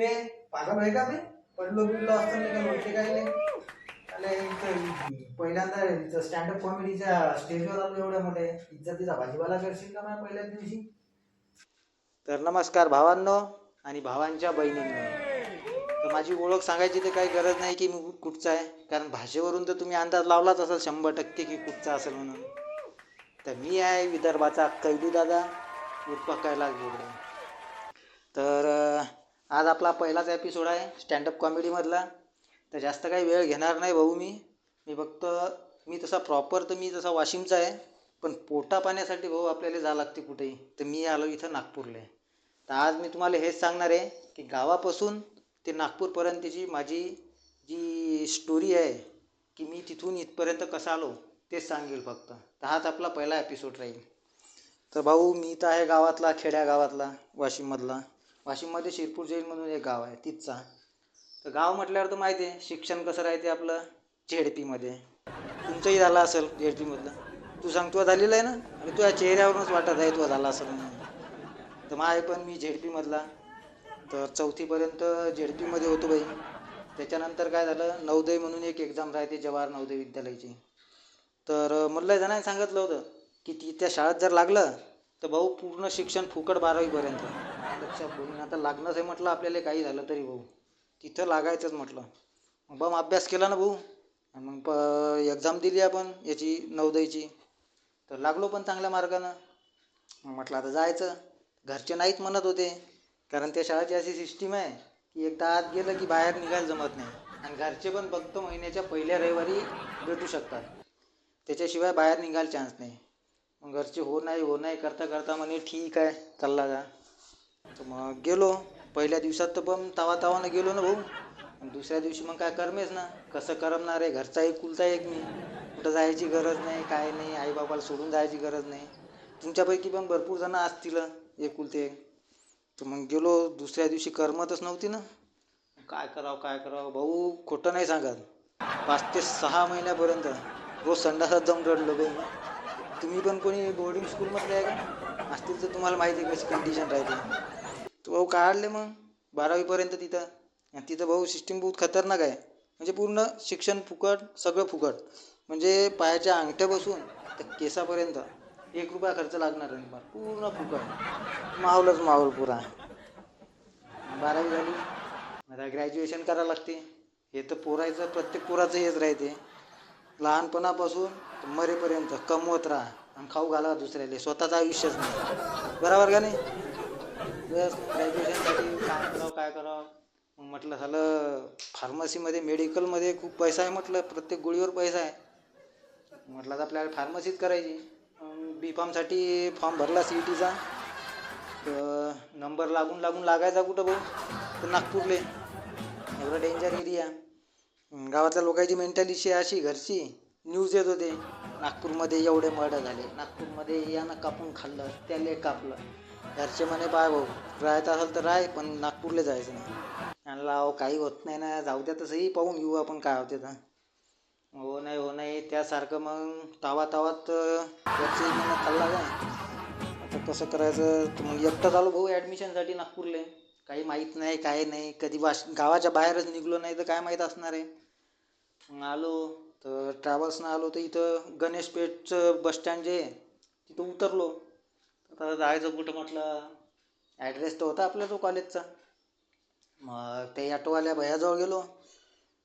बे पागल आहे का मी पडलो बिडलो असतं काय म्हणते काही नाही. पहिल्यांदा स्टँड स्टँडअप कॉमेडीच्या स्टेजवर आलो एवढ्या मोठे इज्जतीचा भाजीपाला करशील का माझ्या पहिल्याच दिवशी? तर नमस्कार भावांनो आणि भावांच्या बहिणींनो. तर माझी ओळख सांगायची तर काही गरज नाही की मी कुठचा आहे. कारण भाषेवरून तर तुम्ही अंदाज लावलाच असाल शंभर टक्के की कुठचा असेल म्हणून. तर मी आहे विदर्भाचा कैलू दादा उर्फ कैलास तर आज आपला पहिलाच एपिसोड आहे स्टँडअप कॉमेडीमधला तर जास्त काही वेळ घेणार नाही भाऊ मी. मी फक्त मी तसा प्रॉपर तर मी तसा वाशिमचा आहे पण पोटा पाण्यासाठी भाऊ आपल्याला जावं लागते कुठेही. तर मी आलो इथं नागपूरला. आहे. तर आज मी तुम्हाला हेच सांगणार आहे की गावापासून ते नागपूरपर्यंतची माझी जी स्टोरी आहे की मी तिथून इथपर्यंत कसं आलो तेच सांगेल फक्त. तर हाच आपला पहिला एपिसोड राहील. तर भाऊ मी तर आहे गावातला खेड्या गावातला वाशिममधला. वाशिममध्ये शिरपूर जैन म्हणून एक गाव आहे तिथचा. तर गाव म्हटल्यावर तर माहिती आहे शिक्षण कसं राहते आपलं? झेडपीमध्ये. तुमचंही झालं असेल झेडपीमधलं. तू सांगतो झालेलं आहे ना? आणि तुझ्या चेहऱ्यावरूनच वाटत आहे तुझा झाला असेल म्हणून. तर माझे पण मी झेडपीमधला. तर चौथीपर्यंत झेडपीमध्ये होतो बाई. त्याच्यानंतर काय झालं? नवोदय म्हणून एक एक्झाम राहते जवाहर नवोदय विद्यालयाची. तर मला जणांनी सांगितलं होतं की ती त्या शाळेत जर लागलं तर भाऊ पूर्ण शिक्षण फुकट बारावीपर्यंत. लक्षात घेऊन आता लागणंच आहे म्हटलं आपल्याला काही झालं तरी भाऊ. तिथं लागायचंच म्हटलं. मग बम अभ्यास केला ना भाऊ? आणि मग प एक्झाम दिली आपण याची नवोदयची. तर लागलो पण चांगल्या मार्गानं. मग म्हटलं आता जायचं. घरचे नाहीत म्हणत होते. कारण त्या शाळेची अशी सिस्टीम आहे की एकदा आत गेलं की बाहेर निघायला जमत नाही. आणि घरचे पण फक्त महिन्याच्या पहिल्या रविवारी भेटू शकतात. त्याच्याशिवाय बाहेर निघायला चान्स नाही. मग घरचे हो नाही हो नाही करता करता म्हणे ठीक आहे चालला जा. तर मग गेलो. पहिल्या दिवसात तर पण तावा तावानं गेलो ना भाऊ. आणि दुसऱ्या दिवशी मग काय करमेच ना. कसं करमणार आहे? घरचा एक कुलता एक मी. कुठं जायची गरज नाही काय नाही आईबाबाला सोडून जायची गरज नाही. तुमच्यापैकी पण भरपूर जणं असतील एकुलते एक तर मग गेलो. दुसऱ्या दिवशी करमतच नव्हती ना. काय करावं काय करावं? भाऊ खोटं नाही सांगत. पाच ते सहा महिन्यापर्यंत रोज संडासात जाऊन रडलो बाई तुम्ही पण कोणी बोर्डिंग स्कूलमधले आहे का? असतील तर तुम्हाला माहिती आहे कशी कंडिशन राहते. तो भाऊ काढले मग बारावीपर्यंत तिथं. आणि तिथं भाऊ सिस्टीम बहुत खतरनाक आहे. म्हणजे पूर्ण शिक्षण फुकट सगळं फुकट. म्हणजे पायाच्या अंगठ्यापासून तर केसापर्यंत एक रुपया खर्च लागणार नाही तुम्हाला पूर्ण फुकट. माहोलच माहोल पुरा. बारावी झाली. आता ग्रॅज्युएशन करावं लागते. हे तर पोरायचं प्रत्येक पोराचं हेच राहते. लहानपणापासून मरेपर्यंत कमवत राहा आणि खाऊ घाला दुसऱ्याला. स्वतःचं आयुष्यच नाही. बरोबर का नाही? बस ग्रॅज्युएशनसाठी काय करावं काय करावं? मग म्हटलं झालं फार्मसीमध्ये मेडिकलमध्ये खूप पैसा आहे म्हटलं प्रत्येक गोळीवर पैसा आहे. म्हटलं तर आपल्याला फार्मसीच करायची. बी फॉर्मसाठी फॉर्म भरला सी ई टीचा तर नंबर लागून लागून लागायचा कुठं भाऊ? तर नागपूरले. एवढं डेंजर एरिया गावातल्या लोकांची मेंटॅलिटी अशी घरची. न्यूज येत होते. नागपूरमध्ये एवढे मर्डर झाले. नागपूरमध्ये यानं कापून खाल्लं त्याले कापलं. घरचे म्हणे बाय भाऊ राहायचं असेल तर राय पण नागपूरला जायचं नाही. आणला अहो काही होत नाही ना जाऊ द्या तसंही पाहून घेऊ आपण काय होते तर. हो नाही हो नाही त्यासारखं मग तावा तावात घरचे खाल्ला काय आता कसं करायचं? तर मग एकटाच आलो भाऊ ॲडमिशनसाठी नागपूरले. काही माहीत नाही काय नाही. कधी वाश गावाच्या बाहेरच निघलो नाही तर काय माहीत असणार आहे? मग आलो तर ट्रॅव्हल्सनं आलो तर इथं गणेश पेठचं बसस्टँड जे तिथं उतरलो. आता जायचं कुठं म्हटलं? ॲड्रेस तर होता आपल्या तो कॉलेजचा. मग ते ॲटोवाल्या भैयाजवळ गेलो.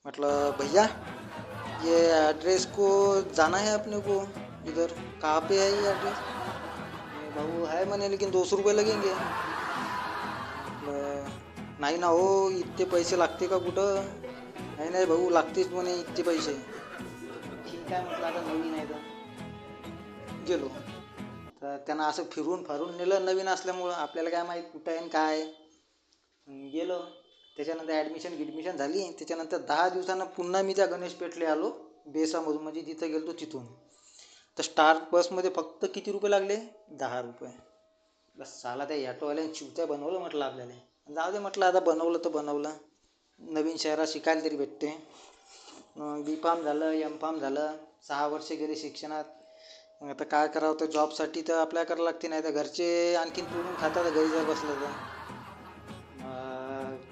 म्हटलं भैया ये ॲड्रेस को जाना है अपने को? इधर कहाँ पे है ये एड्रेस भाऊ है मैंने लेकिन दो सौ रुपये लगेंगे. म्हटलं, नाही ना हो इतके पैसे लागते का कुठं? नाही नाही भाऊ लागतेच म्हणे इतके पैसे. ठीक आहे म्हटलं आता नवीन आहे तर. गेलो. तर त्यांना असं फिरून फारून नेलं नवीन असल्यामुळं आपल्याला काय माहीत कुठं आहे आणि काय. आहे. गेलो. त्याच्यानंतर ॲडमिशन गिडमिशन झाली. त्याच्यानंतर दहा दिवसानं पुन्हा मी त्या गणेश पेठले आलो बेसामधून. म्हणजे जिथं गेलो तिथून. तर स्टार बसमध्ये फक्त किती रुपये लागले? दहा रुपये. बस साला त्या ॲटोवाल्याने चिवत्या बनवलं म्हटलं आपल्याला. जाऊ दे म्हटलं आता बनवलं तर बनवलं. नवीन शहरात शिकायला तरी भेटते. बी फार्म झालं एम फार्म झालं. सहा वर्ष गेले शिक्षणात. मग आता काय करावं तर जॉबसाठी तर अप्लाय करावं लागते नाही तर घरचे आणखीन पूर्ण खातात घरी जर बसलं तर.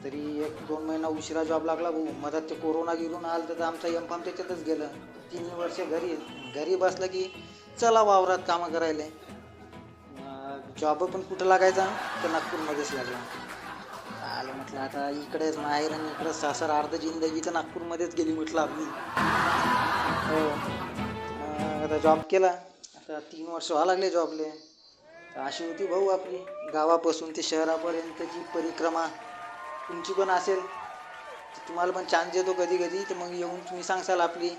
तरी एक दोन महिना उशिरा जॉब लागला भाऊ. मधात ते कोरोना गिरून आलं तर आमचा एम फार्म त्याच्यातच गेलं. तीन वर्ष घरी घरी बसलं की चला वावरात कामं करायला. जॉब पण कुठं लागायचा? तर नागपूरमध्येच लागला. आलं म्हटलं आता इकडेच माहेर आणि इकडं सासर अर्ध जिंदगी तर नागपूरमध्येच गेली म्हटलं आपली हो. आता जॉब केला. आता तीन वर्ष व्हावं लागले जॉबले तर अशी होती भाऊ आपली. गावापासून ते शहरापर्यंतची परिक्रमा तुमची पण असेल तुम्हाला पण चान्स देतो कधी कधी तर मग येऊन तुम्ही सांगसाल आपली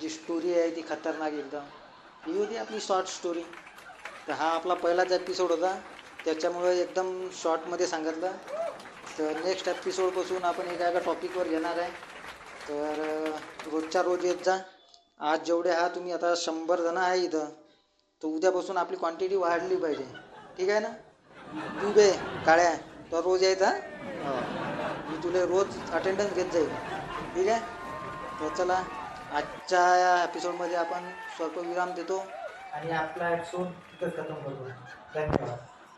जी स्टोरी आहे ती खतरनाक एकदम. ही होती आपली शॉर्ट स्टोरी तर हा आपला पहिलाच एपिसोड होता. त्याच्यामुळं एकदम शॉर्टमध्ये सांगितलं. तर नेक्स्ट एपिसोडपासून आपण एका एका टॉपिकवर घेणार आहे. तर रोजच्या रोज येत जा. आज जेवढे हा तुम्ही आता शंभर जणं आहे इथं. तर उद्यापासून आपली क्वांटिटी वाढली पाहिजे. ठीक आहे ना? तू बे काळ्या. तर रोज यायचा हो. मी तुला रोज अटेंडन्स घेत जाईल. ठीक आहे? तर चला आजच्या या एपिसोडमध्ये आपण स्वल्पविराम देतो. आणि आपला एपिसोड तिथंच खतम करतो धन्यवाद.